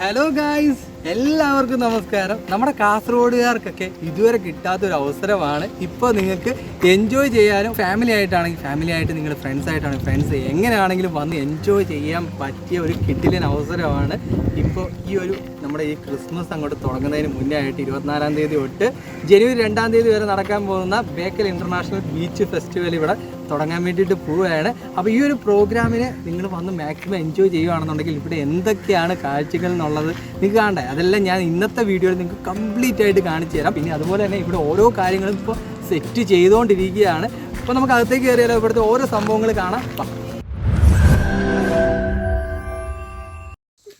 Hello guys എല്ലാവർക്കും നമസ്കാരം. നമ്മുടെ കാസർഗോഡുകാർക്കൊക്കെ ഇതുവരെ കിട്ടാത്ത ഒരു അവസരമാണ് ഇപ്പോൾ നിങ്ങൾക്ക് എൻജോയ് ചെയ്യാനും ഫാമിലി ആയിട്ടാണെങ്കിൽ ഫാമിലി ആയിട്ട് നിങ്ങൾ ഫ്രണ്ട്സ് ആയിട്ടാണെങ്കിൽ ഫ്രണ്ട്സ് എങ്ങനെയാണെങ്കിലും വന്ന് എൻജോയ് ചെയ്യാൻ പറ്റിയ ഒരു കിട്ടിലൻ അവസരമാണ് ഇപ്പോൾ ഈ ഒരു നമ്മുടെ ഈ ക്രിസ്മസ് അങ്ങോട്ട് തുടങ്ങുന്നതിന് മുന്നേ ആയിട്ട് ഇരുപത്തിനാലാം തീയതി തൊട്ട് ജനുവരി രണ്ടാം തീയതി വരെ നടക്കാൻ പോകുന്ന ബേക്കൽ ഇന്റർനാഷണൽ ബീച്ച് ഫെസ്റ്റിവൽ ഇവിടെ തുടങ്ങാൻ വേണ്ടിയിട്ട് പോവുകയാണ്. അപ്പോൾ ഈ ഒരു പ്രോഗ്രാമിന് നിങ്ങൾ വന്ന് മാക്സിമം എൻജോയ് ചെയ്യുകയാണെന്നുണ്ടെങ്കിൽ ഇവിടെ എന്തൊക്കെയാണ് കാഴ്ചകൾ എന്നുള്ളത് നിങ്ങൾക്ക് കാണണ്ടേ? അതെല്ലാം ഞാൻ ഇന്നത്തെ വീഡിയോയിൽ നിങ്ങൾക്ക് കംപ്ലീറ്റ് ആയിട്ട് കാണിച്ചു തരാം. പിന്നെ അതുപോലെ തന്നെ ഇവിടെ ഓരോ കാര്യങ്ങളും ഇപ്പോൾ സെറ്റ് ചെയ്തുകൊണ്ടിരിക്കുകയാണ്. അപ്പോൾ നമുക്ക് അകത്തേക്ക് കയറിയാലോ? ഇവിടുത്തെ ഓരോ സംഭവങ്ങൾ കാണാം.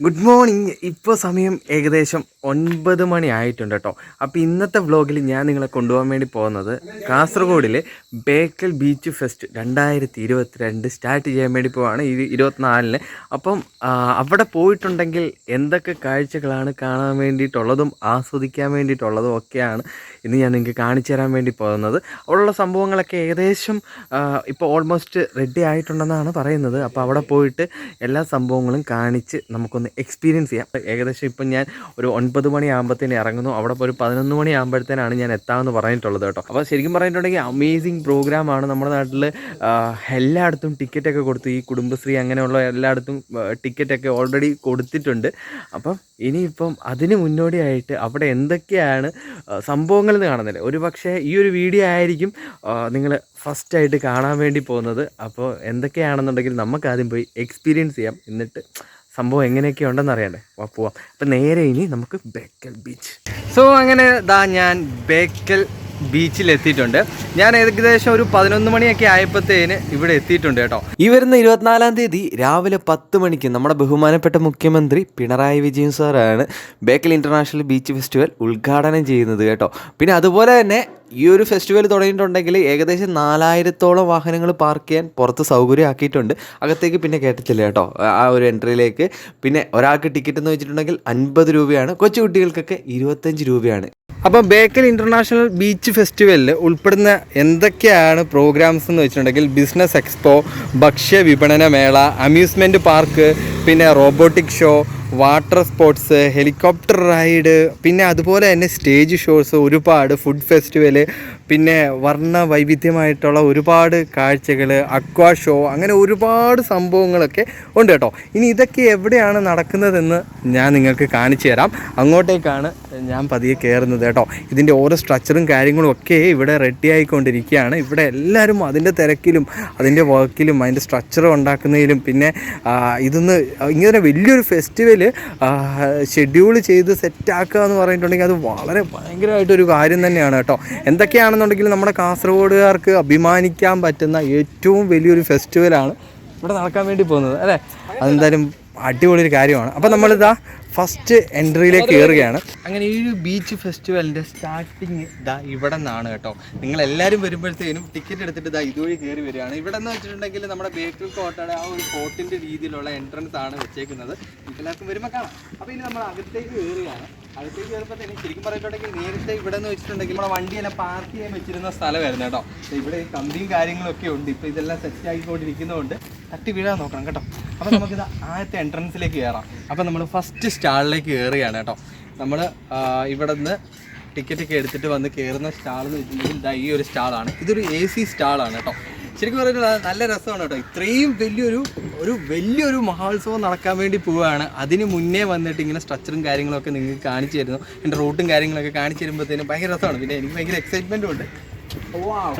ഗുഡ് മോർണിംഗ് ഇപ്പോൾ സമയം ഏകദേശം ഒൻപത് മണി ആയിട്ടുണ്ട് കേട്ടോ. അപ്പോൾ ഇന്നത്തെ വ്ലോഗിൽ ഞാൻ നിങ്ങളെ കൊണ്ടുപോകാൻ വേണ്ടി പോകുന്നത് കാസർഗോഡിൽ ബേക്കൽ ബീച്ച് ഫെസ്റ്റ് രണ്ടായിരത്തി ഇരുപത്തിരണ്ട് സ്റ്റാർട്ട് ചെയ്യാൻ വേണ്ടി പോവാണ് ഈ ഇരുപത്തിനാലിന്. അപ്പം അവിടെ പോയിട്ടുണ്ടെങ്കിൽ എന്തൊക്കെ കാഴ്ചകളാണ് കാണാൻ വേണ്ടിയിട്ടുള്ളതും ആസ്വദിക്കാൻ വേണ്ടിയിട്ടുള്ളതും ഒക്കെയാണ് ഇന്ന് ഞാൻ നിങ്ങൾക്ക് കാണിച്ചു തരാൻ വേണ്ടി പോകുന്നത്. അവിടെയുള്ള സംഭവങ്ങളൊക്കെ ഏകദേശം ഇപ്പോൾ ഓൾമോസ്റ്റ് റെഡി ആയിട്ടുണ്ടെന്നാണ് പറയുന്നത്. അപ്പോൾ അവിടെ പോയിട്ട് എല്ലാ സംഭവങ്ങളും കാണിച്ച് നമുക്കൊന്ന് എക്സ്പീരിയൻസ് ചെയ്യാം. ഏകദേശം ഇപ്പം ഞാൻ ഒരു ഒൻപത് മണി ആകുമ്പോഴത്തേന് ഇറങ്ങുന്നു. അവിടെ ഒരു പതിനൊന്ന് മണി ആകുമ്പോഴത്തേനാണ് ഞാൻ എത്താമെന്ന് പറഞ്ഞിട്ടുള്ളത് കേട്ടോ. അപ്പോൾ ശരിക്കും പറഞ്ഞിട്ടുണ്ടെങ്കിൽ അമേസിങ് പ്രോഗ്രാമാണ് നമ്മുടെ നാട്ടിൽ എല്ലായിടത്തും ടിക്കറ്റൊക്കെ കൊടുത്തു. ഈ കുടുംബശ്രീ അങ്ങനെയുള്ള എല്ലായിടത്തും ടിക്കറ്റൊക്കെ ഓൾറെഡി കൊടുത്തിട്ടുണ്ട്. അപ്പം ഇനിയിപ്പം അതിന് മുന്നോടിയായിട്ട് അവിടെ എന്തൊക്കെയാണ് സംഭവങ്ങൾ എന്ന് കാണുന്നത് ഒരു പക്ഷേ ഈ ഒരു വീഡിയോ ആയിരിക്കും നിങ്ങൾ ഫസ്റ്റായിട്ട് കാണാൻ വേണ്ടി പോകുന്നത്. അപ്പോൾ എന്തൊക്കെയാണെന്നുണ്ടെങ്കിൽ നമുക്ക് ആദ്യം പോയി എക്സ്പീരിയൻസ് ചെയ്യാം. എന്നിട്ട് സംഭവം എങ്ങനെയൊക്കെ ഉണ്ടെന്ന് അറിയണ്ടേ? വാ പോവാം. അപ്പം നേരെ ഇനി നമുക്ക് ബേക്കൽ ബീച്ച്. സോ അങ്ങനെ ദാ ഞാൻ ബേക്കൽ ബീച്ചിൽ എത്തിയിട്ടുണ്ട് ഞാൻ ഏകദേശം ഒരു പതിനൊന്ന് മണിയൊക്കെ ആയപ്പോഴത്തേന് ഇവിടെ എത്തിയിട്ടുണ്ട് കേട്ടോ. ഈ വരുന്ന ഇരുപത്തിനാലാം തീയതി രാവിലെ പത്ത് മണിക്ക് നമ്മുടെ ബഹുമാനപ്പെട്ട മുഖ്യമന്ത്രി പിണറായി വിജയൻ സാറാണ് ബേക്കൽ ഇന്റർനാഷണൽ ബീച്ച് ഫെസ്റ്റിവൽ ഉദ്ഘാടനം ചെയ്യുന്നത് കേട്ടോ. പിന്നെ അതുപോലെ തന്നെ ഈ ഒരു ഫെസ്റ്റിവൽ തുടങ്ങിയിട്ടുണ്ടെങ്കിൽ ഏകദേശം നാലായിരത്തോളം വാഹനങ്ങൾ പാർക്ക് ചെയ്യാൻ പുറത്ത് സൗകര്യമാക്കിയിട്ടുണ്ട്. അകത്തേക്ക് പിന്നെ കയറ്റത്തില്ല കേട്ടോ. ആ ഒരു എൻട്രിയിലേക്ക് പിന്നെ ഒരാൾക്ക് ടിക്കറ്റ് എന്ന് വെച്ചിട്ടുണ്ടെങ്കിൽ അൻപത് രൂപയാണ്. കൊച്ചു കുട്ടികൾക്കൊക്കെ ഇരുപത്തഞ്ച് രൂപയാണ്. അപ്പം ബേക്കൽ ഇന്റർനാഷണൽ ബീച്ച് ഫെസ്റ്റിവലിൽ ഉൾപ്പെടുന്ന എന്തൊക്കെയാണ് പ്രോഗ്രാംസ് എന്ന് വെച്ചിട്ടുണ്ടെങ്കിൽ ബിസിനസ് എക്സ്പോ ഭക്ഷ്യ വിപണന മേള അമ്യൂസ്മെന്റ് പാർക്ക് പിന്നെ robotic show water sports helicopter ride പിന്നെ അതുപോലെ തന്നെ സ്റ്റേജ് ഷോസ് ഒരുപാട് ഫുഡ് ഫെസ്റ്റിവൽ പിന്നെ വർണ വൈവിധ്യമായിട്ടുള്ള ഒരുപാട് കാഴ്ചകൾ അക്വാ ഷോ അങ്ങനെ ഒരുപാട് സംഭവങ്ങളൊക്കെ ഉണ്ട് കേട്ടോ. ഇനി ഇതൊക്കെ എവിടെയാണ് നടക്കുന്നതെന്ന് ഞാൻ നിങ്ങൾക്ക് കാണിച്ചു തരാം. അങ്ങോട്ടേക്കാണ് ഞാൻ പതിയെ കയറുന്നത് കേട്ടോ. ഇതിന്റെ ഓരോ സ്ട്രക്ചറും കാര്യങ്ങളും ഒക്കെ ഇവിടെ റെഡി ആയിക്കൊണ്ടിരിക്കുകയാണ്. ഇവിടെ എല്ലാവരും അതിന്റെ തിരക്കിലും അതിന്റെ വർക്കിലും അതിന്റെ സ്ട്രക്ചർ ഉണ്ടാക്കുന്നതിലും പിന്നെ ഇതൊന്ന് ഇങ്ങനെ വലിയൊരു ഫെസ്റ്റിവൽ ഷെഡ്യൂൾ ചെയ്ത് സെറ്റാക്കുക എന്ന് പറഞ്ഞിട്ടുണ്ടെങ്കിൽ അത് വളരെ ഭയങ്കരമായിട്ടൊരു കാര്യം തന്നെയാണ് കേട്ടോ. എന്തൊക്കെയാണെന്നുണ്ടെങ്കിൽ നമ്മുടെ കാസർഗോഡുകാർക്ക് അഭിമാനിക്കാൻ പറ്റുന്ന ഏറ്റവും വലിയൊരു ഫെസ്റ്റിവലാണ് ഇവിടെ നടക്കാൻ വേണ്ടി പോകുന്നത് അല്ലേ? അതെന്തായാലും അടിപൊളി ഒരു കാര്യമാണ്. അപ്പോൾ നമ്മളിതാ ഫസ്റ്റ് എൻട്രിയിലേക്ക് കയറുകയാണ് അങ്ങനെ ഈ ഒരു ബീച്ച് ഫെസ്റ്റിവലിന്റെ സ്റ്റാർട്ടിങ് ഇതാ ഇവിടെ നിന്നാണ് കേട്ടോ. നിങ്ങൾ എല്ലാവരും വരുമ്പോഴത്തേനും ടിക്കറ്റ് എടുത്തിട്ട് ഇതാ ഇതുവഴി കയറി വരികയാണ്. ഇവിടെ എന്ന് വെച്ചിട്ടുണ്ടെങ്കിൽ നമ്മുടെ ബേക്കൽ കോട്ടയുടെ ആ ഒരു കോട്ടിന്റെ രീതിയിലുള്ള എൻട്രൻസ് ആണ് വെച്ചേക്കുന്നത്. എല്ലാവർക്കും വരുമ്പോൾ കാണാം. അപ്പോൾ ഇനി നമ്മൾ അകത്തേക്ക് കയറുകയാണ് അകത്തേക്ക് കയറുമ്പോഴത്തേനും ശരിക്കും പറഞ്ഞിട്ടുണ്ടെങ്കിൽ നേരത്തെ ഇവിടെ എന്ന് വെച്ചിട്ടുണ്ടെങ്കിൽ നമ്മുടെ വണ്ടിയെല്ലാം പാർക്ക് ചെയ്യാൻ വെച്ചിരുന്ന സ്ഥലമായിരുന്നു കേട്ടോ. ഇവിടെ ഈ കമ്പിയും കാര്യങ്ങളൊക്കെ ഉണ്ട്. ഇപ്പോൾ ഇതെല്ലാം സെറ്റ് ആക്കിക്കൊണ്ടിരിക്കുന്നതുകൊണ്ട് തട്ടി വീഴാൻ നോക്കണം കേട്ടോ. അപ്പോൾ നമുക്കിത് ആദ്യത്തെ എൻട്രൻസിലേക്ക് കയറാം. അപ്പോൾ നമ്മൾ ഫസ്റ്റ് സ്റ്റാളിലേക്ക് കയറുകയാണ് കേട്ടോ. നമ്മൾ ഇവിടെ നിന്ന് ടിക്കറ്റ് ഒക്കെ എടുത്തിട്ട് വന്ന് കയറുന്ന സ്റ്റാൾ എന്ന് വെച്ചിട്ടുണ്ടെങ്കിൽ ദാ ഈ ഒരു സ്റ്റാളാണ് ഇതൊരു എ സി സ്റ്റാളാണ് കേട്ടോ. ശരിക്കും പറഞ്ഞാൽ നല്ല രസമാണ് കേട്ടോ. ഇത്രയും വലിയൊരു ഒരു വലിയൊരു മഹോത്സവം നടക്കാൻ വേണ്ടി പോവുകയാണ്. അതിന് മുന്നേ വന്നിട്ട് ഇങ്ങനെ സ്ട്രക്ചറും കാര്യങ്ങളൊക്കെ നിങ്ങൾക്ക് കാണിച്ചു തരുന്നു. എന്റെ റൂട്ടും കാര്യങ്ങളൊക്കെ കാണിച്ചു തരുമ്പോഴത്തേനും ഭയങ്കര രസമാണ്. പിന്നെ എനിക്ക് ഭയങ്കര എക്സൈറ്റ്മെന്റും ഉണ്ട്. Wow.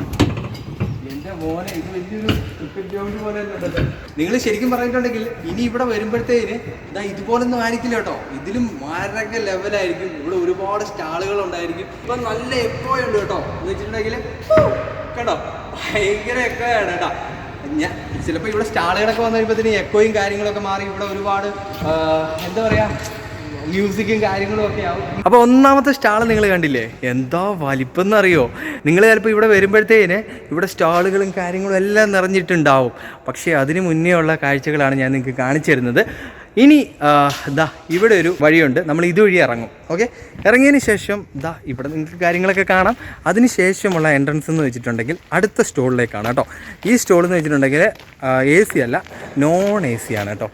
എന്റെ മോനെ ഇത് വലിയൊരു ക്രിക്കറ്റ് ഗ്രൗണ്ട് പോലെ നിങ്ങൾ ശരിക്കും പറഞ്ഞിട്ടുണ്ടെങ്കിൽ ഇനി ഇവിടെ വരുമ്പോഴത്തേന് ഇതാ ഇതുപോലൊന്നും ആയിരിക്കില്ല കേട്ടോ. ഇതിലും മാരക ലെവലായിരിക്കും ഇവിടെ ഒരുപാട് സ്റ്റാളുകൾ ഉണ്ടായിരിക്കും. ഇപ്പൊ നല്ല എപ്പോഴുണ്ട് ഉണ്ട് കേട്ടോ. എന്ന് വെച്ചിട്ടുണ്ടെങ്കിൽ കേട്ടോ ഭയങ്കര എക്കോയാണ് കേട്ടോ. ഞാൻ ചിലപ്പോൾ ഇവിടെ സ്റ്റാളുകളൊക്കെ വന്നു കഴിയുമ്പോഴത്തേന് എക്കോയും കാര്യങ്ങളൊക്കെ മാറി ഇവിടെ ഒരുപാട് എന്താ പറയാ മ്യൂസിക്കും കാര്യങ്ങളും ഒക്കെ ആവും. അപ്പോൾ ഒന്നാമത്തെ സ്റ്റാൾ നിങ്ങൾ കണ്ടില്ലേ? എന്താ വലിപ്പം എന്നറിയോ നിങ്ങൾ ചിലപ്പോൾ ഇവിടെ വരുമ്പോഴത്തേന് ഇവിടെ സ്റ്റാളുകളും കാര്യങ്ങളും എല്ലാം നിറഞ്ഞിട്ടുണ്ടാവും. പക്ഷേ അതിന് മുന്നേ ഉള്ള കാഴ്ചകളാണ് ഞാൻ നിങ്ങൾക്ക് കാണിച്ചു തരുന്നത്. ഇനി ദാ ഇവിടെ ഒരു വഴിയുണ്ട്. നമ്മൾ ഇതുവഴി ഇറങ്ങും. ഓക്കെ? ഇറങ്ങിയതിന് ശേഷം ദാ ഇവിടെ നിങ്ങൾക്ക് കാര്യങ്ങളൊക്കെ കാണാം. അതിന് ശേഷമുള്ള എൻട്രൻസ് എന്ന് വെച്ചിട്ടുണ്ടെങ്കിൽ അടുത്ത സ്റ്റോളിലേക്കാണ് കേട്ടോ. ഈ സ്റ്റോൾ എന്ന് വെച്ചിട്ടുണ്ടെങ്കിൽ എ സി അല്ല നോൺ എ സി ആണ് കേട്ടോ.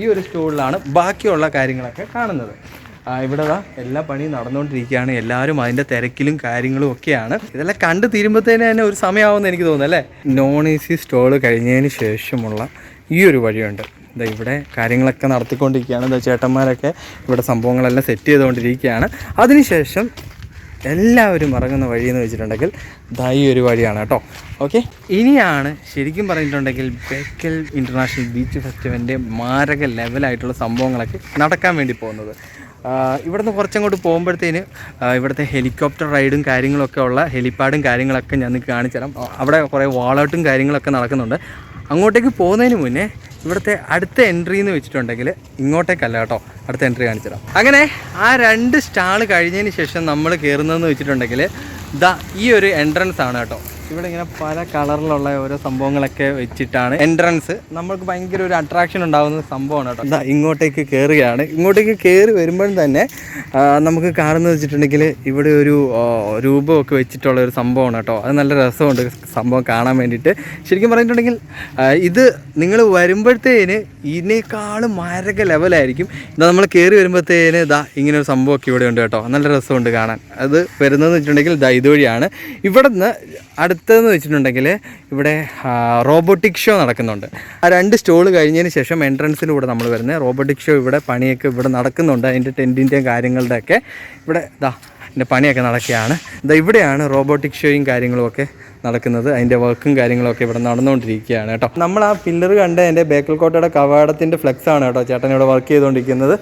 ഈ ഒരു സ്റ്റോളിലാണ് ബാക്കിയുള്ള കാര്യങ്ങളൊക്കെ കാണുന്നത്. ഇവിടെ ദാ എല്ലാ പണിയും നടന്നുകൊണ്ടിരിക്കുകയാണ്. എല്ലാവരും അതിന്റെ തിരക്കിലും കാര്യങ്ങളും ഒക്കെയാണ്. ഇതെല്ലാം കണ്ട് തീരുമ്പോഴത്തേന് തന്നെ ഒരു സമയമാവുമെന്ന് എനിക്ക് തോന്നുന്നു അല്ലേ? നോൺ എ സി സ്റ്റോൾ കഴിഞ്ഞതിന് ശേഷമുള്ള ഈ ഒരു വഴിയുണ്ട്. ദാ ഇവിടെ കാര്യങ്ങളൊക്കെ നടത്തിക്കൊണ്ടിരിക്കുകയാണ്. എന്താ ചേട്ടന്മാരൊക്കെ ഇവിടെ സംഭവങ്ങളെല്ലാം സെറ്റ് ചെയ്തുകൊണ്ടിരിക്കുകയാണ്. അതിനുശേഷം എല്ലാവരും ഇറങ്ങുന്ന വഴി എന്ന് വെച്ചിട്ടുണ്ടെങ്കിൽ ദാ ഈ ഒരു വഴിയാണ് കേട്ടോ. ഓക്കെ ഇനിയാണ് ശരിക്കും പറഞ്ഞിട്ടുണ്ടെങ്കിൽ ബേക്കൽ ഇന്റർനാഷണൽ ബീച്ച് ഫെസ്റ്റിവലിന്റെ മാരക ലെവലായിട്ടുള്ള സംഭവങ്ങളൊക്കെ നടക്കാൻ വേണ്ടി പോകുന്നത്. ഇവിടെ ഇവിടുന്ന് കുറച്ചങ്ങോട്ട് പോകുമ്പോഴത്തേന് ഇവിടുത്തെ ഹെലികോപ്റ്റർ റൈഡും കാര്യങ്ങളൊക്കെ ഉള്ള ഹെലിപ്പാഡും കാര്യങ്ങളൊക്കെ ഞാൻ നിങ്ങൾക്ക് കാണിച്ചു തരാം അവിടെ കുറേ വാളൗട്ടും കാര്യങ്ങളൊക്കെ നടക്കുന്നുണ്ട്. അങ്ങോട്ടേക്ക് പോകുന്നതിന് മുന്നേ ഇവിടുത്തെ അടുത്ത എൻട്രി എന്ന് വെച്ചിട്ടുണ്ടെങ്കിൽ ഇങ്ങോട്ടേക്കല്ല കേട്ടോ. അടുത്ത എൻട്രി കാണിച്ചു തരാം. അങ്ങനെ ആ രണ്ട് സ്റ്റാൾ കഴിഞ്ഞതിന് ശേഷം നമ്മൾ കയറുന്നതെന്ന് വെച്ചിട്ടുണ്ടെങ്കിൽ ദാ ഈ ഒരു എൻട്രൻസ് ആണ് കേട്ടോ. ഇവിടെ ഇങ്ങനെ പല കളറിലുള്ള ഓരോ സംഭവങ്ങളൊക്കെ വെച്ചിട്ടാണ് എൻട്രൻസ് നമ്മൾക്ക് ഭയങ്കര ഒരു അട്രാക്ഷൻ ഉണ്ടാകുന്ന സംഭവമാണ് കേട്ടോ. ദാ ഇങ്ങോട്ടേക്ക് കയറുകയാണ് ഇങ്ങോട്ടേക്ക് കയറി വരുമ്പോഴും തന്നെ നമുക്ക് കാണുന്നത് വെച്ചിട്ടുണ്ടെങ്കിൽ ഇവിടെ ഒരു രൂപമൊക്കെ വെച്ചിട്ടുള്ള ഒരു സംഭവമാണ് കേട്ടോ. അത് നല്ല രസമുണ്ട് സംഭവം കാണാൻ വേണ്ടിയിട്ട്. ശരിക്കും പറഞ്ഞിട്ടുണ്ടെങ്കിൽ ഇത് നിങ്ങൾ വരുമ്പോഴത്തേന് ഇതിനേക്കാളും മാരക ലെവലായിരിക്കും ഇതാ നമ്മൾ കയറി വരുമ്പോഴത്തേന് ഇതാ ഇങ്ങനെ ഒരു സംഭവമൊക്കെ ഇവിടെ ഉണ്ട് കേട്ടോ. നല്ല രസമുണ്ട് കാണാൻ. അത് വരുന്നതെന്ന് വെച്ചിട്ടുണ്ടെങ്കിൽ ഇതാ ഇതുവഴിയാണ്. ഇവിടെ നിന്ന് അടുത്തതെന്ന് വെച്ചിട്ടുണ്ടെങ്കിൽ ഇവിടെ റോബോട്ടിക് ഷോ നടക്കുന്നുണ്ട്. ആ രണ്ട് സ്റ്റോൾ കഴിഞ്ഞതിന് ശേഷം എൻട്രൻസിലൂടെ നമ്മൾ വരുന്നത്. റോബോട്ടിക് ഷോ ഇവിടെ പണിയൊക്കെ ഇവിടെ നടക്കുന്നുണ്ട്. അതിന്റെ ടെന്റിന്റെയും കാര്യങ്ങളുടെയൊക്കെ ഇവിടെ ഇതാ അതിന്റെ പണിയൊക്കെ നടക്കുകയാണ്. ഇതാ ഇവിടെയാണ് റോബോട്ടിക് ഷോയും കാര്യങ്ങളുമൊക്കെ നടക്കുന്നത്. അതിന്റെ വർക്കും കാര്യങ്ങളൊക്കെ ഇവിടെ നടന്നുകൊണ്ടിരിക്കുകയാണ് കേട്ടോ. നമ്മൾ ആ പില്ലർ കണ്ട് എന്റെ ബേക്കൽ കോട്ടയുടെ കവാടത്തിന്റെ ഫ്ലെക്സാണ് കേട്ടോ ചേട്ടൻ ഇവിടെ വർക്ക് ചെയ്തുകൊണ്ടിരിക്കുന്നത്.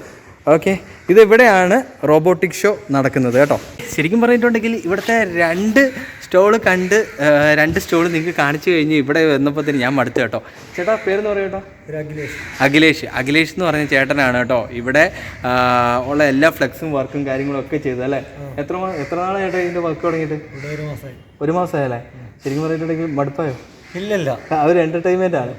ഓക്കെ. ഇത് ഇവിടെയാണ് റോബോട്ടിക് ഷോ നടക്കുന്നത് കേട്ടോ. ശരിക്കും പറഞ്ഞിട്ടുണ്ടെങ്കിൽ ഇവിടുത്തെ രണ്ട് സ്റ്റോൾ കണ്ട് രണ്ട് സ്റ്റോൾ നിങ്ങൾക്ക് കാണിച്ചു കഴിഞ്ഞ് ഇവിടെ വന്നപ്പോൾ തന്നെ ഞാൻ മടുത്തു കേട്ടോ. ചേട്ടാ പേരെന്ന് പറയും കേട്ടോ? അഖിലേഷ് അഖിലേഷ്. അഖിലേഷ് എന്ന് പറഞ്ഞ ചേട്ടനാണ് കേട്ടോ ഇവിടെ ഉള്ള എല്ലാ ഫ്ലെക്സും വർക്കും കാര്യങ്ങളും ഒക്കെ ചെയ്തത് അല്ലേ? എത്ര എത്ര നാളെ ചേട്ടാ ഇതിന്റെ വർക്ക് തുടങ്ങിയിട്ട്? ഒരു മാസമായി ഒരു മാസമായല്ലേ ശരിക്കും പറഞ്ഞിട്ടുണ്ടെങ്കിൽ മടുപ്പായോ? ഇല്ലല്ല. അവർ എന്റർടൈൻമെന്റ് ആണ്.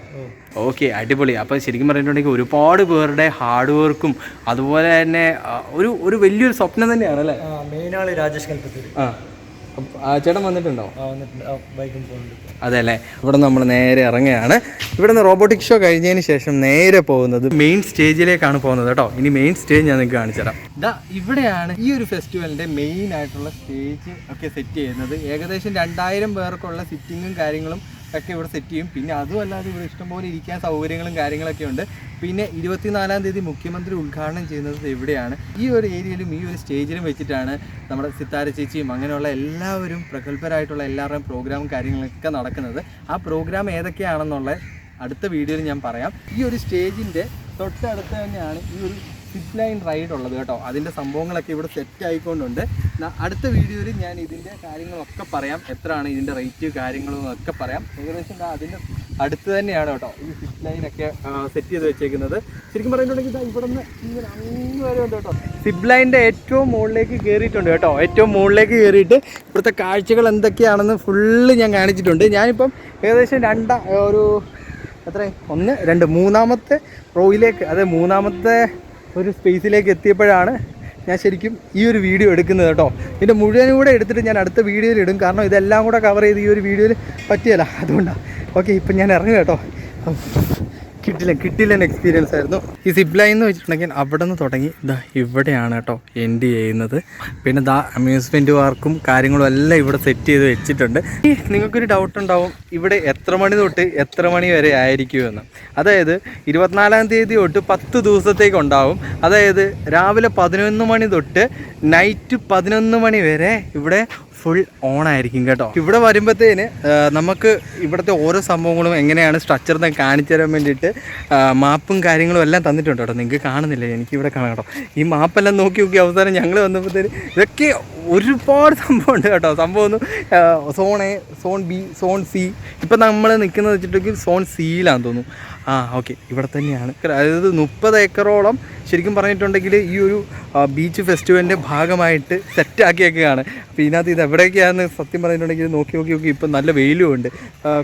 ഓക്കെ അടിപൊളി. അപ്പോൾ ശരിക്കും പറഞ്ഞിട്ടുണ്ടെങ്കിൽ ഒരുപാട് പേരുടെ ഹാർഡ് വർക്കും അതുപോലെ തന്നെ ഒരു ഒരു വലിയൊരു സ്വപ്നം തന്നെയാണ് അല്ലേ? മെയിനാളി രാജേഷ് കൽപ്പത്തൂര് ആ. ചേട്ടൻ വന്നിട്ടുണ്ടോ? അതെ അല്ലേ? ഇവിടെ നമ്മൾ നേരെ ഇറങ്ങുകയാണ്. ഇവിടെ നിന്ന് റോബോട്ടിക് ഷോ കഴിഞ്ഞതിന് ശേഷം നേരെ പോകുന്നത് മെയിൻ സ്റ്റേജിലേക്കാണ് പോകുന്നത് കേട്ടോ. ഇനി മെയിൻ സ്റ്റേജ് ഞാൻ നിങ്ങൾക്ക് കാണിച്ചു തരാം. ഇതാ ഇവിടെയാണ് ഈ ഒരു ഫെസ്റ്റിവലിന്റെ മെയിൻ ആയിട്ടുള്ള സ്റ്റേജ് ഒക്കെ സെറ്റ് ചെയ്യുന്നത്. ഏകദേശം രണ്ടായിരം പേർക്കുള്ള സിറ്റിങ്ങും കാര്യങ്ങളും ഒക്കെ ഇവിടെ സെറ്റ് ചെയ്യും. പിന്നെ അതുമല്ലാതെ ഇവിടെ ഇഷ്ടംപോലെ ഇരിക്കാൻ സൗകര്യങ്ങളും കാര്യങ്ങളൊക്കെ ഉണ്ട്. പിന്നെ ഇരുപത്തിനാലാം തീയതി മുഖ്യമന്ത്രി ഉദ്ഘാടനം ചെയ്യുന്നത് എവിടെയാണ്? ഈ ഒരു ഏരിയയിലും ഈ ഒരു സ്റ്റേജിലും വെച്ചിട്ടാണ് നമ്മുടെ സിത്താര ചേച്ചിയും അങ്ങനെയുള്ള എല്ലാവരും പ്രഗത്ഭരായിട്ടുള്ള എല്ലാവരുടെയും പ്രോഗ്രാമും കാര്യങ്ങളൊക്കെ നടക്കുന്നത്. ആ പ്രോഗ്രാം ഏതൊക്കെയാണെന്നുള്ള അടുത്ത വീഡിയോയിൽ ഞാൻ പറയാം. ഈ ഒരു സ്റ്റേജിന്റെ തൊട്ടടുത്ത് തന്നെയാണ് ഈ ഒരു സിപ്പ് ലൈൻ റൈഡ് ഉള്ളത് കേട്ടോ. അതിന്റെ സംഭവങ്ങളൊക്കെ ഇവിടെ സെറ്റ് ആയിക്കൊണ്ടുണ്ട്. അടുത്ത വീഡിയോയിൽ ഞാൻ ഇതിന്റെ കാര്യങ്ങളൊക്കെ പറയാം. എത്രയാണ് ഇതിന്റെ റേറ്റ് കാര്യങ്ങളും ഒക്കെ പറയാം. ഏകദേശം അതിന്റെ അടുത്ത് തന്നെയാണ് കേട്ടോ. ഈ സിപ്പ് ലൈനൊക്കെ സെറ്റ് ചെയ്ത് വെച്ചേക്കുന്നത്. ശരിക്കും പറഞ്ഞിട്ടുണ്ടെങ്കിൽ ഇതാ ഇവിടെ നിന്ന് ഇങ്ങനെ അങ്ങ് വരെ ഉണ്ട് കേട്ടോ. സിപ്പ് ലൈനിന്റെ ഏറ്റവും മുകളിലേക്ക് കയറിയിട്ടുണ്ട് കേട്ടോ. ഏറ്റവും മുകളിലേക്ക് കയറിയിട്ട് ഇവിടുത്തെ കാഴ്ചകൾ എന്തൊക്കെയാണെന്ന് ഫുള്ള് ഞാൻ കാണിച്ചിട്ടുണ്ട്. ഞാനിപ്പം ഏകദേശം രണ്ടാ ഒരു എത്ര ഒന്ന് രണ്ട് മൂന്നാമത്തെ റോയിലേക്ക് അതെ മൂന്നാമത്തെ ഒരു സ്പേസിലേക്ക് എത്തിയപ്പോഴാണ് ഞാൻ ശരിക്കും ഈ ഒരു വീഡിയോ എടുക്കുന്നത് കേട്ടോ. ഇതിന്റെ മുഴുവനും കൂടെ എടുത്തിട്ട് ഞാൻ അടുത്ത വീഡിയോയിൽ ഇടും. കാരണം ഇതെല്ലാം കൂടെ കവർ ചെയ്ത് ഈ ഒരു വീഡിയോയിൽ പറ്റിയല്ല. അതുകൊണ്ടാണ് ഓക്കെ ഇപ്പം ഞാൻ ഇറങ്ങുക കേട്ടോ. കിട്ടില്ല കിട്ടില്ല എക്സ്പീരിയൻസ് ആയിരുന്നു. ഈ സിബ് ലൈൻ എന്ന് വെച്ചിട്ടുണ്ടെങ്കിൽ അവിടെ നിന്ന് തുടങ്ങി ഇതാ ഇവിടെയാണ് കേട്ടോ എൻഡ് ചെയ്യുന്നത്. പിന്നെ ദാ അമ്യൂസ്മെന്റ് പാർക്കും കാര്യങ്ങളും എല്ലാം ഇവിടെ സെറ്റ് ചെയ്ത് വെച്ചിട്ടുണ്ട്. നിങ്ങൾക്കൊരു ഡൗട്ട് ഉണ്ടാവും ഇവിടെ എത്ര മണി തൊട്ട് എത്ര മണി വരെ ആയിരിക്കുമെന്ന്. അതായത് ഇരുപത്തിനാലാം തീയതി തൊട്ട് പത്ത് ദിവസത്തേക്ക് ഉണ്ടാവും. അതായത് രാവിലെ പതിനൊന്ന് മണി തൊട്ട് നൈറ്റ് പതിനൊന്ന് മണി വരെ ഇവിടെ ഫുൾ ഓൺ ആയിരിക്കും കേട്ടോ. ഇവിടെ വരുമ്പോഴത്തേന് നമുക്ക് ഇവിടുത്തെ ഓരോ സംഭവങ്ങളും എങ്ങനെയാണ് സ്ട്രക്ചർ എന്നൊക്കെ കാണിച്ചു തരാൻ വേണ്ടിയിട്ട് മാപ്പും കാര്യങ്ങളും എല്ലാം തന്നിട്ടുണ്ട് കേട്ടോ. നിങ്ങൾക്ക് കാണുന്നില്ല? എനിക്ക് ഇവിടെ കാണാം കേട്ടോ. ഈ മാപ്പെല്ലാം നോക്കി നോക്കി അവസാനം ഞങ്ങൾ വന്നപ്പോഴത്തേന് ഇതൊക്കെ ഒരുപാട് സംഭവമുണ്ട് കേട്ടോ. സംഭവം zone A zone B zone C. ഇപ്പം നമ്മൾ നിൽക്കുന്നത് വെച്ചിട്ടുണ്ടെങ്കിൽ സോൺ സിയിലാന്ന് തോന്നുന്നു. ആ ഓക്കെ. ഇവിടെ തന്നെയാണ്. അതായത് മുപ്പത് ഏക്കറോളം ശരിക്കും പറഞ്ഞിട്ടുണ്ടെങ്കിൽ ഈ ഒരു ബീച്ച് ഫെസ്റ്റിവലിന്റെ ഭാഗമായിട്ട് സെറ്റാക്കിയൊക്കെയാണ് അപ്പോൾ ഇതിനകത്ത് ഇത് എവിടെയൊക്കെയാണെന്ന് സത്യം പറഞ്ഞിട്ടുണ്ടെങ്കിൽ നോക്കി നോക്കി നോക്കി ഇപ്പം നല്ല വെയിലും ഉണ്ട്.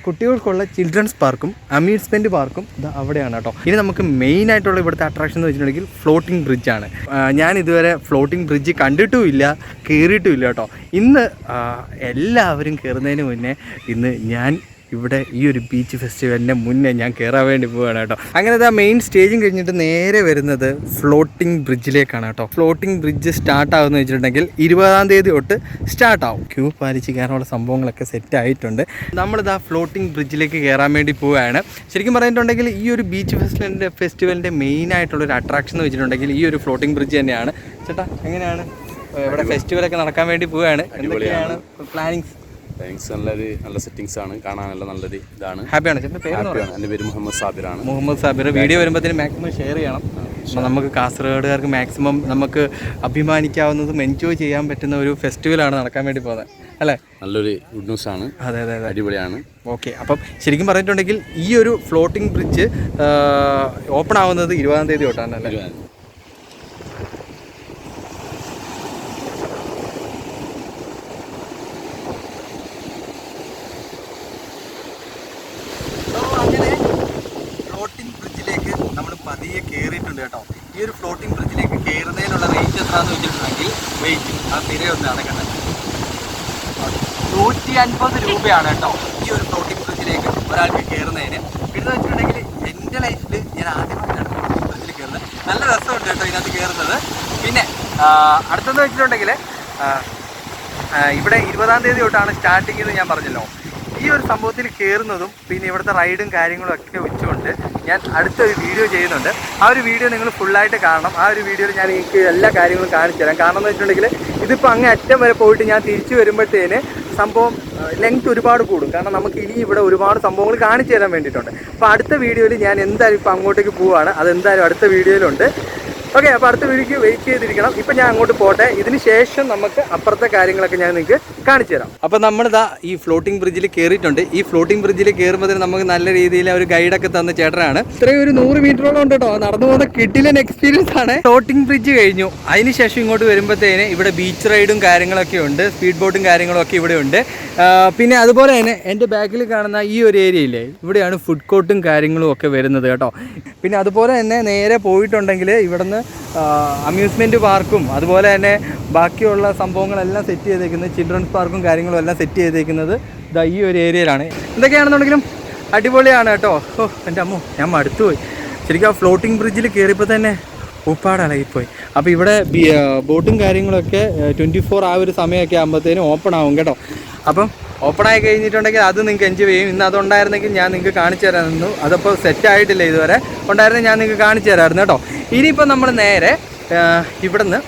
കുട്ടികൾക്കുള്ള ചിൽഡ്രൻസ് പാർക്കും അമ്യൂസ്മെന്റ് പാർക്കും ഇത് അവിടെയാണ് കേട്ടോ. ഇനി നമുക്ക് മെയിൻ ആയിട്ടുള്ള ഇവിടുത്തെ അട്രാക്ഷൻ എന്ന് വെച്ചിട്ടുണ്ടെങ്കിൽ ഫ്ലോട്ടിംഗ് ബ്രിഡ്ജാണ് ഞാൻ ഇതുവരെ ഫ്ലോട്ടിംഗ് ബ്രിഡ്ജ് കണ്ടിട്ടുമില്ല. കയറിയിട്ടുമില്ല കേട്ടോ. ഇന്ന് എല്ലാവരും കയറുന്നതിന് മുന്നേ ഇന്ന് ഞാൻ ഇവിടെ ഈ ഒരു ബീച്ച് ഫെസ്റ്റിവലിന്റെ മുന്നേ ഞാൻ കയറാൻ വേണ്ടി പോവുകയാണ് കേട്ടോ. അങ്ങനെ ആ മെയിൻ സ്റ്റേജും കഴിഞ്ഞിട്ട് നേരെ വരുന്നത് ഫ്ലോട്ടിംഗ് ബ്രിഡ്ജിലേക്കാണ് കേട്ടോ. ഫ്ലോട്ടിംഗ് ബ്രിഡ്ജ് സ്റ്റാർട്ട് ആകുമെന്ന് വെച്ചിട്ടുണ്ടെങ്കിൽ ഇരുപതാം തീയതി തൊട്ട് സ്റ്റാർട്ട് ആവും. ക്യൂ പാലിച്ച് കയറാനുള്ള സംഭവങ്ങളൊക്കെ സെറ്റ് ആയിട്ടുണ്ട്. നമ്മളിതാ ഫ്ലോട്ടിംഗ് ബ്രിഡ്ജിലേക്ക് കയറാൻ വേണ്ടി പോവുകയാണ് ശരിക്കും പറഞ്ഞിട്ടുണ്ടെങ്കിൽ ഈ ഒരു ബീച്ച് ഫെസ്റ്റിവലിന്റെ ഫെസ്റ്റിവലിന്റെ മെയിൻ ആയിട്ടുള്ള ഒരു അട്രാക്ഷൻ എന്ന് വെച്ചിട്ടുണ്ടെങ്കിൽ ഈ ഒരു ഫ്ലോട്ടിംഗ് ബ്രിഡ്ജ് തന്നെയാണ്. ചേട്ടാ എങ്ങനെയാണ്? ഇവിടെ ഫെസ്റ്റിവൽ ഒക്കെ നടക്കാൻ വേണ്ടി പോവുകയാണ് എന്തൊക്കെയാണ് പ്ലാനിങ്സ് താങ്ക്സ് നല്ലൊരു നല്ല സെറ്റിങ്സ് ആണ്. കാണാൻ നല്ല നല്ലൊരു ഇതാണ്. ഹാപ്പിയാണ് എന്റെ പേര് ഹാപ്പിയാണ് എന്റെ പേര് മുഹമ്മദ് സാബിറാണ് മുഹമ്മദ് സാബിർ. വീഡിയോ വരുമ്പോഴത്തേനും മാക്സിമം ഷെയർ ചെയ്യണം. നമുക്ക് കാസർഗോഡുകാർക്ക് മാക്സിമം നമുക്ക് അഭിമാനിക്കാവുന്നതും എൻജോയ് ചെയ്യാൻ പറ്റുന്ന ഒരു ഫെസ്റ്റിവൽ ആണ് നടക്കാൻ വേണ്ടി പോകുന്നത്. അല്ലേ? നല്ലൊരു ഗുഡ് ന്യൂസ് ആണ്. അതെ അതെ അതെ. അടിപൊളിയാണ്. ഓക്കെ അപ്പം ശരിക്കും പറഞ്ഞിട്ടുണ്ടെങ്കിൽ ഈ ഒരു ഫ്ലോട്ടിംഗ് ബ്രിഡ്ജ് ഓപ്പൺ ആവുന്നത് ഇരുപതാം തീയതി തൊട്ടാണ് അല്ലേ അങ്ങനെ ഫ്ലോട്ടിംഗ് ബ്രിഡ്ജിലേക്ക് നമ്മൾ പതിയെ കയറിയിട്ടുണ്ട് കേട്ടോ ഈ ഒരു ഫ്ലോട്ടിംഗ് ബ്രിഡ്ജിലേക്ക് കയറുന്നതിനുള്ള റേറ്റ് എത്രയാണെന്ന് വെച്ചിട്ടുണ്ടെങ്കിൽ വെയിറ്റ് ആ തിരയൊന്ന് അടക്കട്ടെ നൂറ്റി അൻപത് രൂപയാണ് കേട്ടോ ഈ ഒരു ഫ്ലോട്ടിംഗ് ബ്രിഡ്ജിലേക്ക് ഒരാൾക്ക് കയറുന്നതിന്. പിന്നെ വെച്ചിട്ടുണ്ടെങ്കിൽ എന്റെ ലൈഫിൽ ഞാൻ ആദ്യമായിട്ടാണ് ഫ്ലോട്ടിംഗ് ബ്രിഡ്ജിൽ കയറുന്നത്. നല്ല രസമുണ്ട് കേട്ടോ ഇതിനകത്ത് കയറുന്നത്. പിന്നെ അടുത്തെന്ന് വെച്ചിട്ടുണ്ടെങ്കിൽ ഇവിടെ ഇരുപതാം തീയതി തൊട്ടാണ് സ്റ്റാർട്ടിംഗ് എന്ന് ഞാൻ പറഞ്ഞല്ലോ. ഈ ഒരു സംഭവത്തിൽ കയറുന്നതും പിന്നെ ഇവിടുത്തെ റൈഡും കാര്യങ്ങളും ഒക്കെ വെച്ചുകൊണ്ട് ഞാൻ അടുത്തൊരു വീഡിയോ ചെയ്യുന്നുണ്ട്. ആ ഒരു വീഡിയോ നിങ്ങൾ ഫുള്ളായിട്ട് കാണണം. ആ ഒരു വീഡിയോയിൽ ഞാൻ എനിക്ക് എല്ലാ കാര്യങ്ങളും കാണിച്ചു തരാം കാരണം എന്ന് വെച്ചിട്ടുണ്ടെങ്കിൽ ഇതിപ്പോൾ അങ്ങ് അറ്റം വരെ പോയിട്ട് ഞാൻ തിരിച്ചു വരുമ്പോഴത്തേന് സംഭവം ലെങ്ത് ഒരുപാട് കൂടും. കാരണം നമുക്ക് ഇനി ഇവിടെ ഒരുപാട് സംഭവങ്ങൾ കാണിച്ചു തരാൻ വേണ്ടിയിട്ടുണ്ട്. അപ്പോൾ അടുത്ത വീഡിയോയിൽ ഞാൻ എന്തായാലും ഇപ്പോൾ അങ്ങോട്ടേക്ക് പോവുകയാണ് അതെന്തായാലും അടുത്ത വീഡിയോയിലുണ്ട്. ഓക്കെ അപ്പോൾ അടുത്ത വീഡിയോക്ക് വെയിറ്റ് ചെയ്തിരിക്കണം. ഇപ്പം ഞാൻ അങ്ങോട്ട് പോട്ടെ. ഇതിന് ശേഷം നമുക്ക് അപ്പുറത്തെ കാര്യങ്ങളൊക്കെ ഞാൻ നിങ്ങൾക്ക് കാണിച്ചു തരാം. അപ്പോൾ നമ്മളിതാ ഈ ഫ്ലോട്ടിംഗ് ബ്രിഡ്ജിൽ കയറിയിട്ടുണ്ട് ഈ ഫ്ലോട്ടിംഗ് ബ്രിഡ്ജിൽ കയറുമ്പോൾ നമുക്ക് നല്ല രീതിയിൽ ഒരു ഗൈഡൊക്കെ തന്ന ചേട്ടനാണ്. ഇത്രയും ഒരു നൂറ് മീറ്ററോളം ഉണ്ട് കേട്ടോ നടന്നു പോകുന്ന കിട്ടിലൻ എക്സ്പീരിയൻസ് ആണ്. ഫ്ലോട്ടിംഗ് ബ്രിഡ്ജ് കഴിഞ്ഞു. അതിന് ശേഷം ഇങ്ങോട്ട് വരുമ്പോഴത്തേന് ഇവിടെ ബീച്ച് റൈഡും കാര്യങ്ങളൊക്കെ ഉണ്ട്. സ്പീഡ് ബോട്ടും കാര്യങ്ങളൊക്കെ ഇവിടെ ഉണ്ട്. പിന്നെ അതുപോലെ തന്നെ എന്റെ ബാക്കിൽ കാണുന്ന ഈ ഒരു ഏരിയയില്ലേ ഇവിടെയാണ് ഫുഡ് കോർട്ടും കാര്യങ്ങളും ഒക്കെ വരുന്നത് കേട്ടോ. പിന്നെ അതുപോലെ തന്നെ നേരെ പോയിട്ടുണ്ടെങ്കിൽ ഇവിടുന്ന് അമ്യൂസ്മെന്റ് പാർക്കും അതുപോലെ തന്നെ ബാക്കിയുള്ള സംഭവങ്ങളെല്ലാം സെറ്റ് ചെയ്തേക്കുന്നത് ചിൽഡ്രൻസ് പാർക്കും കാര്യങ്ങളും എല്ലാം സെറ്റ് ചെയ്തേക്കുന്നത് ഇതാ ഈ ഒരു ഏരിയയിലാണ് എന്തൊക്കെയാണെന്നുണ്ടെങ്കിലും അടിപൊളിയാണ് കേട്ടോ. ഓ എന്റെ അമ്മോ ഞാൻ മടുത്തുപോയി. ശരിക്കും ആ ഫ്ലോട്ടിംഗ് ബ്രിഡ്ജിൽ കയറിയപ്പോൾ തന്നെ ഉപ്പാടളകിപ്പോയി അപ്പോൾ ഇവിടെ ബോട്ടും കാര്യങ്ങളൊക്കെ ട്വന്റി ഫോർ ആ ഒരു സമയമൊക്കെ ആകുമ്പോഴത്തേനും ഓപ്പൺ ആവും കേട്ടോ. അപ്പം ഓപ്പൺ ആയി കഴിഞ്ഞിട്ടുണ്ടെങ്കിൽ അത് നിങ്ങൾക്ക് എൻജോയ് ചെയ്യും. ഇന്ന് അതുണ്ടായിരുന്നെങ്കിൽ ഞാൻ നിങ്ങൾക്ക് കാണിച്ചു തരാമായിരുന്നു അതപ്പോൾ സെറ്റ് ആയിട്ടില്ല ഇതുവരെ. ഉണ്ടായിരുന്നെങ്കിൽ ഞാൻ നിങ്ങൾക്ക് കാണിച്ചു തരാമായിരുന്നു കേട്ടോ. ഇനിയിപ്പോൾ നമ്മൾ നേരെ ഇവിടുന്ന്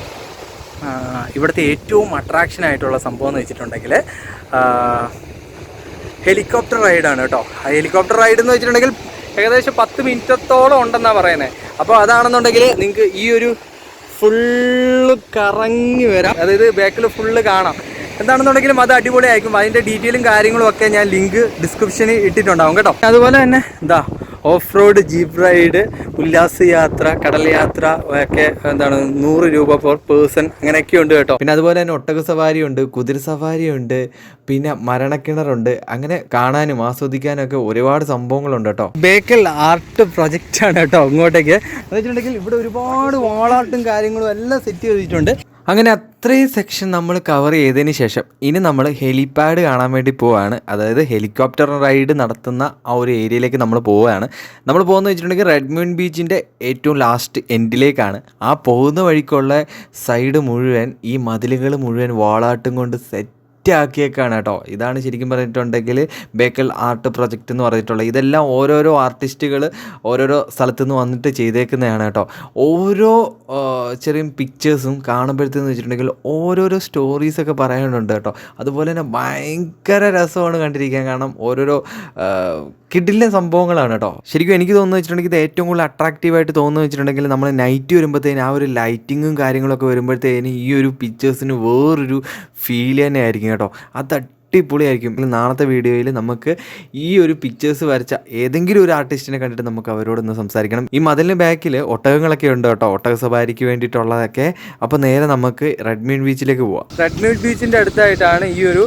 ഇവിടുത്തെ ഏറ്റവും അട്രാക്ഷൻ ആയിട്ടുള്ള സംഭവം എന്ന് വെച്ചിട്ടുണ്ടെങ്കിൽ ഹെലികോപ്റ്റർ റൈഡാണ് കേട്ടോ. ആ ഹെലികോപ്റ്റർ റൈഡ് എന്ന് വെച്ചിട്ടുണ്ടെങ്കിൽ ഏകദേശം പത്ത് മിനിറ്റത്തോളം ഉണ്ടെന്നാണ് പറയുന്നത് അപ്പോൾ അതാണെന്നുണ്ടെങ്കിൽ നിങ്ങൾക്ക് ഈ ഒരു ഫുള്ള് കറങ്ങി വരാം. അതായത് ബാക്കിൽ ഫുള്ള് കാണാം. എന്താണെന്നുണ്ടെങ്കിലും അത് അടിപൊളിയായിരിക്കും. അതിന്റെ ഡീറ്റെയിലും കാര്യങ്ങളും ഒക്കെ ഞാൻ ലിങ്ക് ഡിസ്ക്രിപ്ഷനിൽ ഇട്ടിട്ടുണ്ടാവും കേട്ടോ. അതുപോലെ തന്നെ എന്താ ഓഫ് റോഡ് ജീപ്പ് റൈഡ് ഉല്ലാസ യാത്ര കടൽ യാത്ര ഒക്കെ എന്താണ് നൂറ് രൂപ പെർ പേഴ്സൺ അങ്ങനെയൊക്കെ ഉണ്ട് കേട്ടോ. പിന്നെ അതുപോലെ തന്നെ ഒട്ടക സവാരി ഉണ്ട് കുതിര സവാരി ഉണ്ട് പിന്നെ മരണക്കിണറുണ്ട് അങ്ങനെ കാണാനും ആസ്വദിക്കാനും ഒക്കെ ഒരുപാട് സംഭവങ്ങളുണ്ട് കേട്ടോ. ബേക്കൽ ആർട്ട് പ്രൊജക്റ്റ് ആണ് കേട്ടോ ഇങ്ങോട്ടേക്ക്. എന്ന് വെച്ചിട്ടുണ്ടെങ്കിൽ ഇവിടെ ഒരുപാട് വാളാർട്ടും കാര്യങ്ങളും എല്ലാം സെറ്റ് ചെയ്തിട്ടുണ്ട്. അങ്ങനെ അത്രയും സെക്ഷൻ നമ്മൾ കവർ ചെയ്തതിന് ശേഷം ഇനി നമ്മൾ ഹെലിപാഡ് കാണാൻ വേണ്ടി പോവുകയാണ് അതായത് ഹെലികോപ്റ്റർ റൈഡ് നടത്തുന്ന ആ ഒരു ഏരിയയിലേക്ക് നമ്മൾ പോവുകയാണ് നമ്മൾ പോകുന്നത് വെച്ചിട്ടുണ്ടെങ്കിൽ റെഡ്മൂൺ ബീച്ചിന്റെ ഏറ്റവും ലാസ്റ്റ് എൻഡിലേക്കാണ് ആ പോകുന്ന വഴിക്കുള്ള സൈഡ് മുഴുവൻ ഈ മതിലുകൾ മുഴുവൻ വാളാട്ടും കൊണ്ട് സെറ്റ് ആക്കിയേക്കാണ് കേട്ടോ. ഇതാണ് ശരിക്കും പറഞ്ഞിട്ടുണ്ടെങ്കിൽ ബേക്കൽ ആർട്ട് പ്രൊജക്റ്റ് എന്ന് പറഞ്ഞിട്ടുള്ളത്. ഇതെല്ലാം ഓരോരോ ആർട്ടിസ്റ്റുകൾ ഓരോരോ സ്ഥലത്തു നിന്ന് വന്നിട്ട് ചെയ്തേക്കുന്നതാണ് കേട്ടോ. ഓരോ ചെറിയ പിക്ചേഴ്സും കാണുമ്പോഴത്തേന്ന് വെച്ചിട്ടുണ്ടെങ്കിൽ ഓരോരോ സ്റ്റോറീസൊക്കെ പറയാനുണ്ട് കേട്ടോ. അതുപോലെ തന്നെ ഭയങ്കര രസമാണ് കണ്ടിരിക്കാൻ. കാരണം ഓരോരോ കിഡിലെ സംഭവങ്ങളാണ് കേട്ടോ. ശരിക്കും എനിക്ക് തോന്നുന്നു വെച്ചിട്ടുണ്ടെങ്കിൽ ഇത് ഏറ്റവും കൂടുതൽ അട്രാക്റ്റീവായിട്ട് തോന്നുന്നു വെച്ചിട്ടുണ്ടെങ്കിൽ നമ്മൾ നൈറ്റ് വരുമ്പോഴത്തേന് ആ ഒരു ലൈറ്റിങ്ങും കാര്യങ്ങളൊക്കെ വരുമ്പോഴത്തേന് ഈ ഒരു പിക്ചേഴ്സിന് വേറൊരു ഫീൽ തന്നെ ആയിരിക്കും കേട്ടോ. അത് അടിപൊളിയായിരിക്കും. നാളത്തെ വീഡിയോയിൽ നമുക്ക് ഈ ഒരു പിക്ചേഴ്സ് വരച്ച ഏതെങ്കിലും ഒരു ആർട്ടിസ്റ്റിനെ കണ്ടിട്ട് നമുക്ക് അവരോടൊന്ന് സംസാരിക്കണം. ഈ മതിലിന് ബാക്കിൽ ഒട്ടകങ്ങളൊക്കെ ഉണ്ട് കേട്ടോ. ഒട്ടക സവാരിക്ക് വേണ്ടിയിട്ടുള്ളതൊക്കെ. അപ്പോൾ നേരെ നമുക്ക് റെഡ്മീൻ ബീച്ചിലേക്ക് പോവാം. റെഡ്മീൻ ബീച്ചിന്റെ അടുത്തായിട്ടാണ് ഈ ഒരു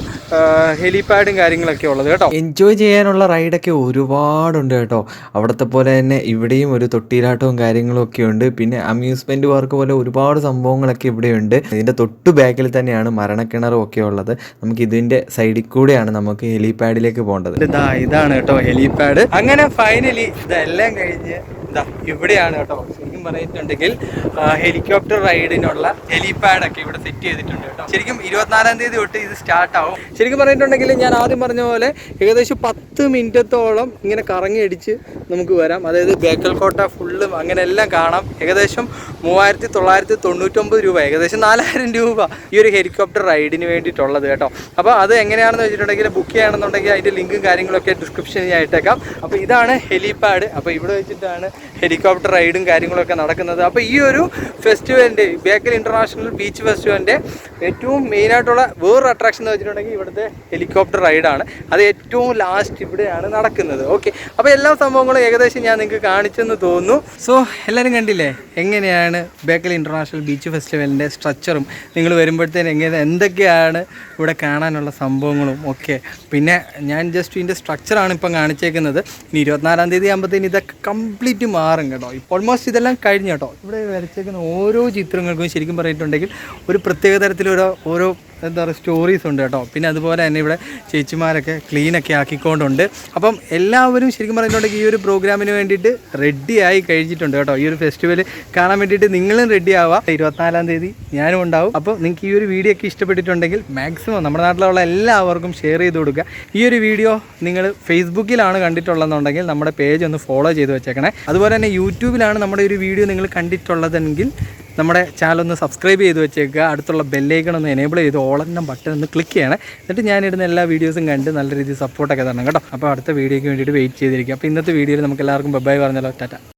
ഹെലിപാഡും കാര്യങ്ങളൊക്കെ ഉള്ളത് കേട്ടോ. എൻജോയ് ചെയ്യാനുള്ള റൈഡൊക്കെ ഒരുപാടുണ്ട് കേട്ടോ. അവിടുത്തെ പോലെ തന്നെ ഇവിടെയും ഒരു തൊട്ടിയിലാട്ടവും കാര്യങ്ങളും ഒക്കെ ഉണ്ട്. പിന്നെ അമ്യൂസ്മെന്റ് പാർക്ക് പോലെ ഒരുപാട് സംഭവങ്ങളൊക്കെ ഇവിടെയുണ്ട്. ഇതിന്റെ തൊട്ട് ബാക്കിൽ തന്നെയാണ് മരണക്കിണറും ഒക്കെ ഉള്ളത്. നമുക്ക് ഇതിന്റെ സൈഡിൽ കൂടെയാണ് നമുക്ക് ഹെലിപാഡിലേക്ക് പോകേണ്ടത്. ഇതാ ഇതാണ് കേട്ടോ ഹെലിപാഡ്. അങ്ങനെ ഫൈനലി ഇതെല്ലാം കഴിഞ്ഞ് ഇതാ ഇവിടെയാണ് കേട്ടോ. ശരിക്കും പറഞ്ഞിട്ടുണ്ടെങ്കിൽ ഹെലികോപ്റ്റർ റൈഡിനുള്ള ഹെലിപാഡ് ഒക്കെ ഇവിടെ സെറ്റ് ചെയ്തിട്ടുണ്ട് കേട്ടോ. ശരിക്കും ഇരുപത്തിനാലാം തീയതി തൊട്ട് ഇത് സ്റ്റാർട്ട് ആവും. ശരിക്കും പറഞ്ഞിട്ടുണ്ടെങ്കിൽ ഞാൻ ആദ്യം പറഞ്ഞ പോലെ ഏകദേശം പത്ത് മിനിറ്റത്തോളം ഇങ്ങനെ കറങ്ങി അടിച്ച് നമുക്ക് വരാം. അതായത് ബേക്കൽ കോട്ട ഫുള്ളും അങ്ങനെ എല്ലാം കാണാം. ഏകദേശം മൂവായിരത്തി തൊള്ളായിരത്തി തൊണ്ണൂറ്റൊമ്പത് രൂപ ഏകദേശം നാലായിരം രൂപ ഈ ഒരു ഹെലികോപ്റ്റർ റൈഡിന് വേണ്ടിയിട്ടുള്ളത് കേട്ടോ. അപ്പോൾ അത് എങ്ങനെയാണെന്ന് വെച്ചിട്ടുണ്ടെങ്കിൽ ബുക്ക് ചെയ്യണമെന്നുണ്ടെങ്കിൽ അതിന്റെ ലിങ്കും കാര്യങ്ങളൊക്കെ ഡിസ്ക്രിപ്ഷനിൽ ആയിട്ടേക്കാം അപ്പോൾ ഇതാണ് ഹെലിപാഡ്. അപ്പോൾ ഇവിടെ വെച്ചിട്ടാണ് ഹെലികോപ്റ്റർ റൈഡും കാര്യങ്ങളൊക്കെ നടക്കുന്നത്. അപ്പോൾ ഈ ഒരു ഫെസ്റ്റിവലിന്റെ ബേക്കൽ ഇന്റർനാഷണൽ ബീച്ച് ഫെസ്റ്റിവലിന്റെ ഏറ്റവും മെയിനായിട്ടുള്ള വേറൊരു അട്രാക്ഷൻ എന്ന് വെച്ചിട്ടുണ്ടെങ്കിൽ ഇവിടുത്തെ ഹെലികോപ്റ്റർ റൈഡാണ് അത് ഏറ്റവും ലാസ്റ്റ് ഇവിടെയാണ് നടക്കുന്നത്. ഓക്കെ അപ്പോൾ എല്ലാ സംഭവങ്ങളും ഏകദേശം ഞാൻ നിങ്ങൾക്ക് കാണിച്ചെന്ന് തോന്നുന്നു. സോ എല്ലാവരും കണ്ടില്ലേ? എങ്ങനെയാണ് ബേക്കൽ ഇന്റർനാഷണൽ ബീച്ച് ഫെസ്റ്റിവലിന്റെ സ്ട്രക്ചറും നിങ്ങൾ വരുമ്പോഴത്തേന് എങ്ങനെ എന്തൊക്കെയാണ് ഇവിടെ കാണാനുള്ള സംഭവങ്ങളും ഒക്കെ? പിന്നെ ഞാൻ ജസ്റ്റ് ഇതിന്റെ സ്ട്രക്ചറാണ് ഇപ്പം കാണിച്ചേക്കുന്നത്. ഇനി ഇരുപത്തിനാലാം തീയതി ആകുമ്പോഴത്തേന് ഇതൊക്കെ കംപ്ലീറ്റ് മാറും കേട്ടോ. ഇപ്പോൾ ഓൾമോസ്റ്റ് ഇതെല്ലാം കഴിഞ്ഞു കേട്ടോ. ഇവിടെ വരച്ചേക്കുന്ന ഓരോ ചിത്രങ്ങൾക്കും ശരിക്കും പറഞ്ഞിട്ടുണ്ടെങ്കിൽ ഒരു പ്രത്യേക തരത്തിലൊരു ഓരോ എന്താ പറയുക സ്റ്റോറീസ് ഉണ്ട് കേട്ടോ. പിന്നെ അതുപോലെ തന്നെ ഇവിടെ ചേച്ചിമാരൊക്കെ ക്ലീനൊക്കെ ആക്കിക്കൊണ്ടുണ്ട്. അപ്പം എല്ലാവരും ശരിക്കും പറഞ്ഞിട്ടുണ്ടെങ്കിൽ ഈ ഒരു പ്രോഗ്രാമിന് വേണ്ടിയിട്ട് റെഡി ആയി കഴിഞ്ഞിട്ടുണ്ട് കേട്ടോ. ഈ ഒരു ഫെസ്റ്റിവൽ കാണാൻ വേണ്ടിയിട്ട് നിങ്ങളും റെഡി ആവാം ഇരുപത്തിനാലാം തീയതി ഞാനും ഉണ്ടാവും. അപ്പോൾ നിങ്ങൾക്ക് ഈ ഒരു വീഡിയോ ഒക്കെ ഇഷ്ടപ്പെട്ടിട്ടുണ്ടെങ്കിൽ മാക്സിമം നമ്മുടെ നാട്ടിലുള്ള എല്ലാവർക്കും ഷെയർ ചെയ്ത് കൊടുക്കുക. ഈ ഒരു വീഡിയോ നിങ്ങൾ ഫേസ്ബുക്കിലാണ് കണ്ടിട്ടുള്ളതെന്നുണ്ടെങ്കിൽ നമ്മുടെ പേജ് ഒന്ന് ഫോളോ ചെയ്ത് വെച്ചേക്കണേ. അതുപോലെ തന്നെ യൂട്യൂബിലാണ് നമ്മുടെ ഒരു വീഡിയോ നിങ്ങൾ കണ്ടിട്ടുള്ളതെങ്കിൽ നമ്മുടെ ചാനൽ ഒന്ന് സബ്സ്ക്രൈബ് ചെയ്ത് വെച്ചേക്കുക. അടുത്തുള്ള ബെല്ലൈക്കൺ ഒന്ന് എനേബിൾ ചെയ്ത് ഓളെണ്ണം ബട്ടൺ ഒന്ന് ക്ലിക്ക് ചെയ്യണേ. എന്നിട്ട് ഞാനിടുന്ന എല്ലാ വീഡിയോസും കണ്ട് നല്ല രീതിയിൽ സപ്പോർട്ടൊക്കെ തരണം കേട്ടോ. അപ്പോൾ അടുത്ത വീഡിയോയ്ക്ക് വേണ്ടിയിട്ട് വെയിറ്റ് ചെയ്തിരിക്കുക. അപ്പോൾ ഇന്നത്തെ വീഡിയോയിൽ നമുക്ക് എല്ലാവർക്കും ബബായി പറഞ്ഞല്ലോ. ടാറ്റ.